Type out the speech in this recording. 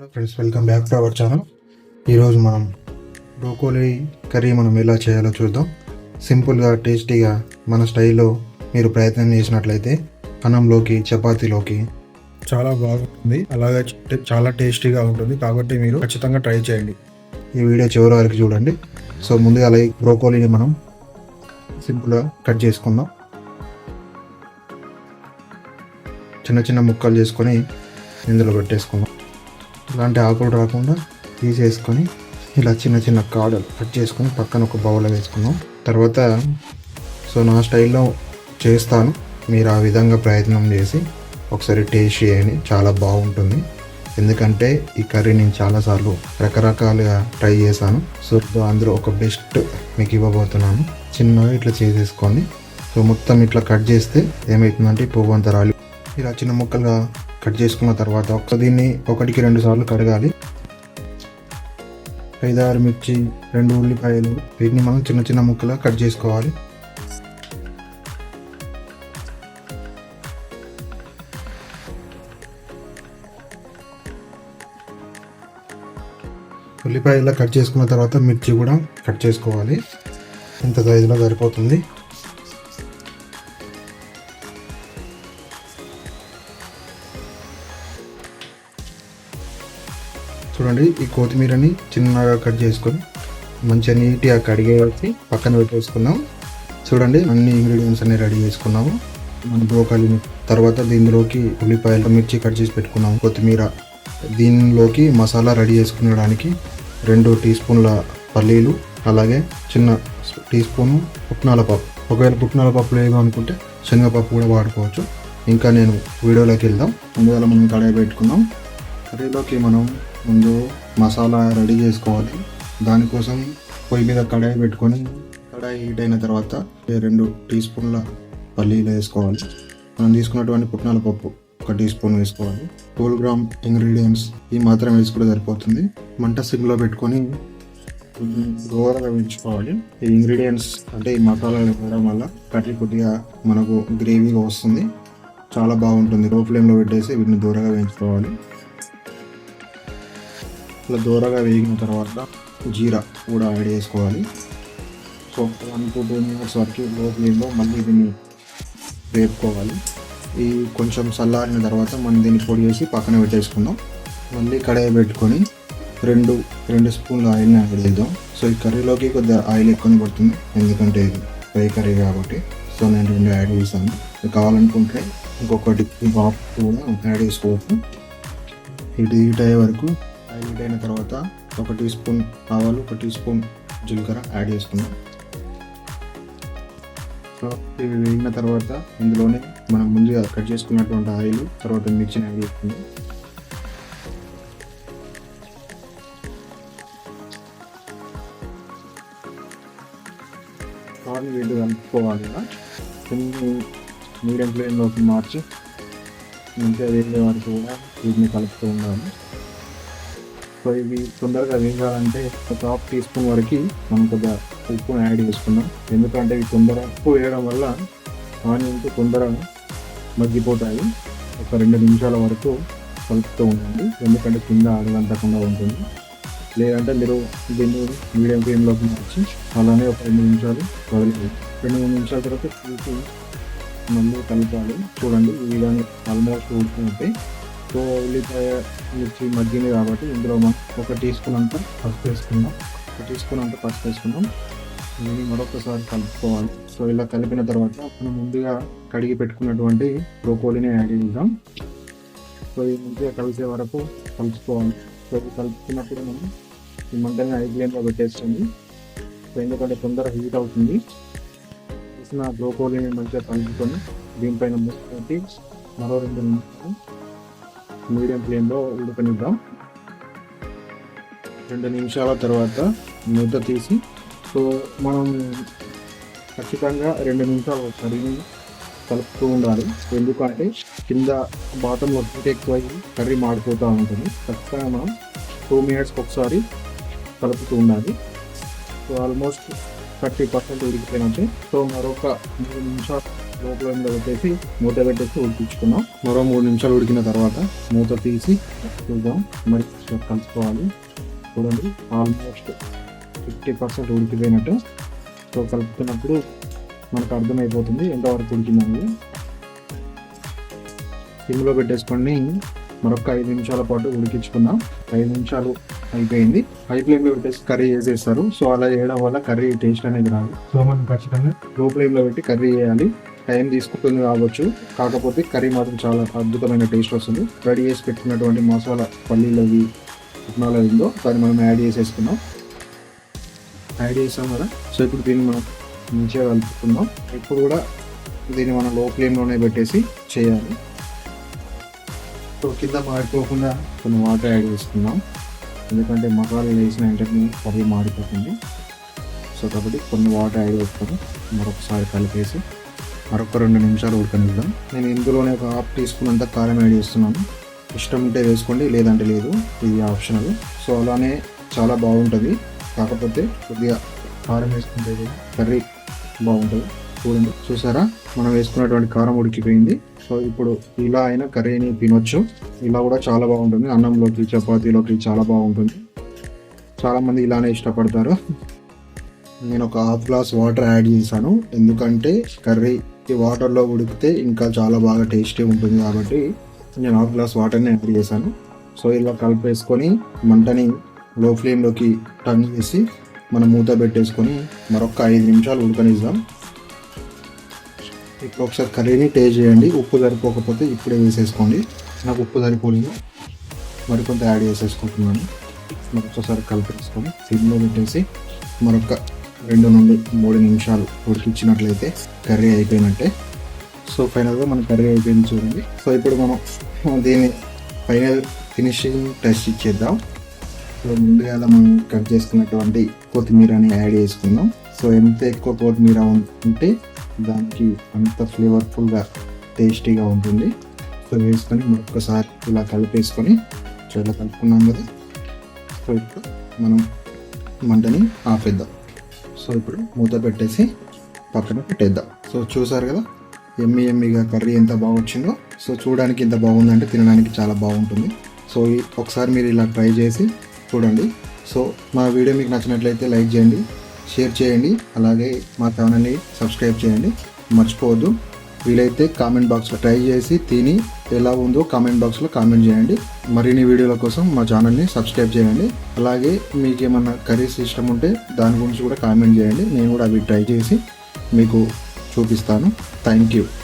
Hello friends welcome back to our channel ఈరోజు మనం broccoli curry మనం ఎలా చేయాలో చూద్దాం. సింపుల్గా టేస్టీగా మన స్టైల్లో మీరు ప్రయత్నం చేసినట్లయితే అన్నంలోకి చపాతీలోకి చాలా బాగుంటుంది. అలాగే చాలా టేస్టీగా ఉంటుంది. కాబట్టి మీరు ఖచ్చితంగా ట్రై చేయండి. ఈ వీడియో చివరి వరకు చూడండి. సో ముందుగా అలాగే బ్రోకోలీని మనం సింపుల్గా కట్ చేసుకుందాం. చిన్న చిన్న ముక్కలు చేసుకొని ఇందులో పెట్టేసుకుందాం. ఇలాంటి ఆకులు రాకుండా తీసేసుకొని ఇలా చిన్న చిన్న కాడలు కట్ చేసుకొని పక్కన ఒక బౌల్లో వేసుకున్నాం తర్వాత సో నా స్టైల్లో చేస్తాను. మీరు ఆ విధంగా ప్రయత్నం చేసి ఒకసారి టేస్ట్ చేయండి. చాలా బాగుంటుంది. ఎందుకంటే ఈ కర్రీ నేను చాలాసార్లు రకరకాలుగా ట్రై చేశాను. సో అందులో ఒక బెస్ట్ మీకు ఇవ్వబోతున్నాను. చిన్నగా ఇట్లా చేసేసుకోండి. సో మొత్తం ఇట్లా కట్ చేస్తే ఏమవుతుందంటే పువ్వు అంతా రాలి. ఇలా చిన్న ముక్కలుగా కట్ చేసుకున్న తర్వాత ఒక దీన్ని ఒకటికి రెండు సార్లు కడగాలి ఐదారు మిర్చి రెండు ఉల్లిపాయలు వీటిని మనం చిన్న చిన్న ముక్కలా కట్ చేసుకోవాలి. ఉల్లిపాయలు కట్ చేసుకున్న తర్వాత మిర్చి కూడా కట్ చేసుకోవాలి. ఇంత సైజులో సరిపోతుంది. చూడండి ఈ కొత్తిమీరని చిన్నగా కట్ చేసుకొని మంచిగా నీట్గా కడిగేసి పక్కన పెట్టేసుకుందాం. చూడండి అన్ని ఇంగ్రీడియంట్స్ అన్ని రెడీ చేసుకున్నాము. మన బ్రోకాలీని తర్వాత దీనిలోకి ఉల్లిపాయలు మిర్చి కట్ చేసి పెట్టుకున్నాము. కొత్తిమీర దీనిలోకి మసాలా రెడీ చేసుకునడానికి రెండు టీ స్పూన్ల పల్లీలు అలాగే చిన్న టీ స్పూను పుట్నాల పప్పు. ఒకవేళ పుట్నాల పప్పు లేదు అనుకుంటే శనగపప్పు కూడా వాడుకోవచ్చు. ఇంకా నేను వీడియోలోకి వెళ్దాం. ముందుగా మనం కడాయి పెట్టుకుందాం. కర్రీలోకి మనం ముందు మసాలా రెడీ చేసుకోవాలి. దానికోసం పొయ్యి మీద కడాయి పెట్టుకొని కడాయి హీట్ అయిన తర్వాత రెండు టీ స్పూన్ల పల్లీలు వేసుకోవాలి. మనం తీసుకున్నటువంటి పుట్నాల పప్పు ఒక టీ స్పూన్ వేసుకోవాలి. ట్వెల్వ్ గ్రామ్ ఇంగ్రీడియంట్స్ ఈ మాత్రం వేసుకుంటే సరిపోతుంది. మంట సిగ్లో పెట్టుకొని దూరంగా వేయించుకోవాలి. ఈ ఇంగ్రీడియంట్స్ అంటే ఈ మసాలాలు వేయడం వల్ల కర్రీ కొద్దిగా మనకు గ్రేవీగా వస్తుంది. చాలా బాగుంటుంది. లో ఫ్లేమ్లో పెట్టేసి వీటిని దూరంగా వేయించుకోవాలి. ఇట్లా దూరంగా వేగిన తర్వాత జీరా కూడా యాడ్ చేసుకోవాలి. So one two two minutes వరకు లో ఫ్లేమ్లో మళ్ళీ దీన్ని వేపుకోవాలి. ఈ కొంచెం చల్లారిన తర్వాత మనం దీన్ని పొడి చేసి పక్కన పెట్టేసుకుందాం. మళ్ళీ కడాయి పెట్టుకొని రెండు రెండు స్పూన్లు ఆయిల్ని యాడ్ చేద్దాం. సో ఈ కర్రీలోకి కొద్దిగా ఆయిల్ ఎక్కువ పడుతుంది. ఎందుకంటే ఇది ఫ్రై కర్రీ కాబట్టి. సో నేను రెండు యాడ్ చేశాను. కావాలనుకుంటే ఇంకొకటి బాప్ కూడా యాడ్ చేసుకోవచ్చు. ఇది హీట్ అయ్యే వరకు హైలైట్ అయిన తర్వాత ఒక టీ స్పూన్ ఆవాలు ఒక టీ స్పూన్ జీలకర్ర యాడ్ చేసుకున్నాం సో ఇవి వేగిన తర్వాత ఇందులోనే మనం ముందుగా కట్ చేసుకున్నటువంటి ఆయిల్ తర్వాత మిర్చిని యాడ్ చేసుకుందాం. కార్న్ వీళ్ళు కలుపుకోవాలి కొన్ని మీడియం ఫ్లేమ్లోకి మార్చి మంచిగా వేగే వరకు కూడా వీటిని కలుపుతూ ఉండాలి. సో ఇవి తొందరగా వేగాలంటే ఒక హాఫ్ టీ స్పూన్ వరకు మనం కొద్దిగా ఉప్పును యాడ్ చేసుకుందాం. ఎందుకంటే ఇవి తొందర ఉప్పు వేయడం వల్ల ఆనియన్స్ తొందరగా మగ్గిపోతాయి. ఒక రెండు నిమిషాల వరకు కలుపుతూ ఉండండి. ఎందుకంటే కింద అడగంటకుండా ఉంటుంది. లేదంటే మీరు దీన్ని మీడియం ఫ్లేమ్లోకి మార్చి అలానే ఒక రెండు నిమిషాలు వదిలేదు రెండు మూడు నిమిషాల తర్వాత చూసి మళ్ళీ కలపాలి. చూడండి ఈ విధంగా ఆల్మోస్ట్ ఉడుకుతుంటే సో ఉల్లిపాయ మిర్చి మగ్గింది కాబట్టి ఇందులో మనం ఒక టీ స్పూన్ అంతా పసుపు వేసుకుందాం. ఒక టీ స్పూన్ అంతా పసుపు వేసుకుందాం. దీన్ని మరొకసారి కలుపుకోవాలి. సో ఇలా కలిపిన తర్వాత మనం ముందుగా కడిగి పెట్టుకున్నటువంటి బ్రోకోలీని యాడ్ చేద్దాం. సో ఇది ముందుగా కలిసే వరకు కలుపుకోవాలి. సో ఇది కలుపుకున్నప్పుడు మనం ఈ మంటని ఐదు ఫ్లేమ్లో పెట్టేస్తుంది సో ఎందుకంటే తొందరగా హీట్ అవుతుంది. వేసిన బ్రోకోలీని మంచిగా కలుపుకొని దీనిపైన మూత పెట్టి మరో రెండు నిమిషాలు మీడియం ఫ్లేమ్లో ఉడకనిద్దాం. రెండు నిమిషాల తర్వాత మూత తీసి సో మనం ఖచ్చితంగా రెండు నిమిషాలు కర్రీని కలుపుతూ ఉండాలి. ఎందుకంటే కింద బాటంలో హీట్ ఎక్కువ కర్రీ మాడిపోతూ ఉంటుంది. ఖచ్చితంగా మనం టూ మినిట్స్కి ఒకసారి కలుపుతూ ఉండాలి. సో ఆల్మోస్ట్ థర్టీ పర్సెంట్ ఉడికిపోయినట్టే. సో మరొక మూడు నిమిషాలు లోపల వచ్చేసి పెట్టేసి మూత పెట్టేసి ఉడికించుకున్నాం. మరో మూడు నిమిషాలు ఉడికిన తర్వాత మూత తీసి చూద్దాం. మరి కలుపుకోవాలి చూడండి ఆల్మోస్ట్ ఫిఫ్టీ పర్సెంట్ ఉడికిపోయినట్టు. సో కలుపుతున్నప్పుడు మనకు అర్థమైపోతుంది ఎంతవరకు ఉడికిందని సిమ్లో పెట్టేసుకొని మరొక ఐదు నిమిషాల పాటు ఉడికించుకుందాం ఐదు నిమిషాలు అయిపోయింది. హై ఫ్లేమ్లో పెట్టేసి కర్రీ చేసేస్తారు. సో అలా చేయడం వల్ల కర్రీ టేస్ట్ అనేది రాదు. సో మనం ఖచ్చితంగా లో ఫ్లేమ్లో పెట్టి కర్రీ చేయాలి. టైం తీసుకుంటుంది కావచ్చు. కాకపోతే కర్రీ మాత్రం చాలా అద్భుతమైన టేస్ట్ వస్తుంది. రెడీ చేసి పెట్టుకున్నటువంటి మసాలా పల్లీలవి పుట్నాలు ఉందో దాన్ని మనం యాడ్ చేసేసుకున్నాం యాడ్ చేసాం కదా. సో ఇప్పుడు దీన్ని మనం మంచిగా కలుపుకుందాం. ఇప్పుడు కూడా దీన్ని మనం లో ఫ్లేమ్లోనే పెట్టేసి చేయాలి. సో కింద మాడిపోకుండా కొన్ని వాటర్ యాడ్ చేసుకుందాం. ఎందుకంటే మసాలా వేసిన వెంటనే కర్రీ మాడిపోతుంది. సో కాబట్టి కొన్ని వాటర్ యాడ్ చేసుకొని మరొకసారి కలిపేసి మరొక రెండు నిమిషాలు ఉడకనిద్దాం. నేను ఇందులోనే ఒక హాఫ్ టీ స్పూన్ అంతా కారం యాడ్ చేస్తున్నాను. ఇష్టం ఉంటే వేసుకోండి లేదంటే లేదు. ఇది ఆప్షనల్. సో అలానే చాలా బాగుంటుంది. కాకపోతే కొద్దిగా కారం వేసుకుంటే కర్రీ బాగుంటుంది. చూడండి చూసారా? మనం వేసుకున్నటువంటి కారం ఉడికిపోయింది. సో ఇప్పుడు ఇలా అయినా కర్రీని తినొచ్చు. ఇలా కూడా చాలా బాగుంటుంది. అన్నంలోకి చపాతీలోకి చాలా బాగుంటుంది. చాలామంది ఇలానే ఇష్టపడతారు. నేను ఒక హాఫ్ గ్లాస్ వాటర్ యాడ్ చేశాను. ఎందుకంటే కర్రీ ఈ వాటర్లో ఉడికితే ఇంకా చాలా బాగా టేస్టీ ఉంటుంది కాబట్టి నేను హాఫ్ గ్లాస్ వాటర్ని యాడ్ చేశాను. సో ఇలా కలిపేసుకొని మంటని లో ఫ్లేమ్లోకి టర్న్ చేసి మనం మూత పెట్టేసుకొని మరొక ఐదు నిమిషాలు ఉడకనిద్దాం. ఇప్పుడు ఒకసారి కర్రీని టేస్ట్ చేయండి. ఉప్పు సరిపోకపోతే ఇప్పుడే వేసేసుకోండి. నాకు ఉప్పు సరిపోలేదు. మరికొంత యాడ్ చేసేసుకుంటున్నాను. మరొకసారి కలిపేసుకొని సిమ్లో పెట్టేసి మరొక రెండు నుండి మూడు నిమిషాలు ఉడికించినట్లయితే కర్రీ అయిపోయినట్టే. సో ఫైనల్గా మన కర్రీ అయిపోయింది చూడండి. సో ఇప్పుడు మనం దీన్ని ఫైనల్ ఫినిషింగ్ టెస్ట్ ఇచ్చేద్దాం. సో ముందుగా మనం కట్ చేసుకున్నటువంటి కొత్తిమీరని యాడ్ చేసుకుందాం. సో ఎంత ఎక్కువ కొత్తిమీర ఉంటే దానికి అంత ఫ్లేవర్ఫుల్గా టేస్టీగా ఉంటుంది. సో వేసుకొని మరొకసారి ఇలా కలిపేసుకొని ఇలా కలుపుకున్నాం కదా. సో ఇప్పుడు మనం మంటని ఆపేద్దాం. సో ఇప్పుడు మూత పెట్టేసి పక్కన పెట్టేద్దాం. సో చూసారు కదా ఎమ్మి ఎమ్మిగా కర్రీ ఎంత బాగా వచ్చిందో సో చూడడానికి ఎంత బాగుందంటే తినడానికి చాలా బాగుంటుంది. సో ఒకసారి మీరు ఇలా ట్రై చేసి చూడండి. సో మా వీడియో మీకు నచ్చినట్లయితే లైక్ చేయండి షేర్ చేయండి అలాగే మా ఛానల్ని సబ్స్క్రైబ్ చేయండి. మర్చిపోవద్దు. వీలైతే కామెంట్ బాక్స్లో ట్రై చేసి తిని ఎలా ఉందో కామెంట్ బాక్స్లో కామెంట్ చేయండి. మరిన్ని వీడియోల కోసం మా ఛానల్ని సబ్స్క్రైబ్ చేయండి. అలాగే మీకు ఏమన్నా కర్రీస్ ఇష్టం ఉంటే దాని గురించి కూడా కామెంట్ చేయండి. నేను కూడా అవి ట్రై చేసి మీకు చూపిస్తాను. Thank you.